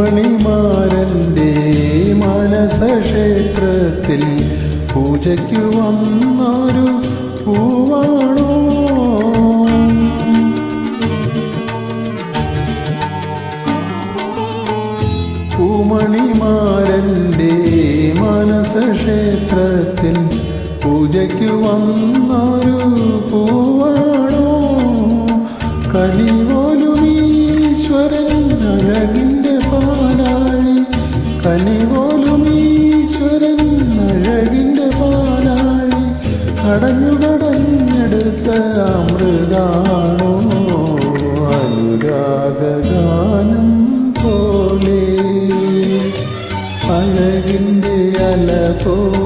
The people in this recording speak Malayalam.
പൂമണിമാരന്റെ മനസക്ഷേത്രത്തിൽ പൂജയ്ക്കു വന്നൊരു പൂവാണോ? പൂമണിമാരന്റെ മനസക്ഷേത്രത്തിൽ പൂജയ്ക്കു വന്നൊരു പൂവാണോ? കനിപോലും ഈശ്വരൻ പാലാഴി കനിപോലും ഈശ്വരൻ അഴകിന്റെ പാലാഴി കടഞ്ഞുകടഞ്ഞെടുത്ത അമൃതാണോ? അനുരാഗാനം പോലെ അഴകിന്റെ അല പോലെ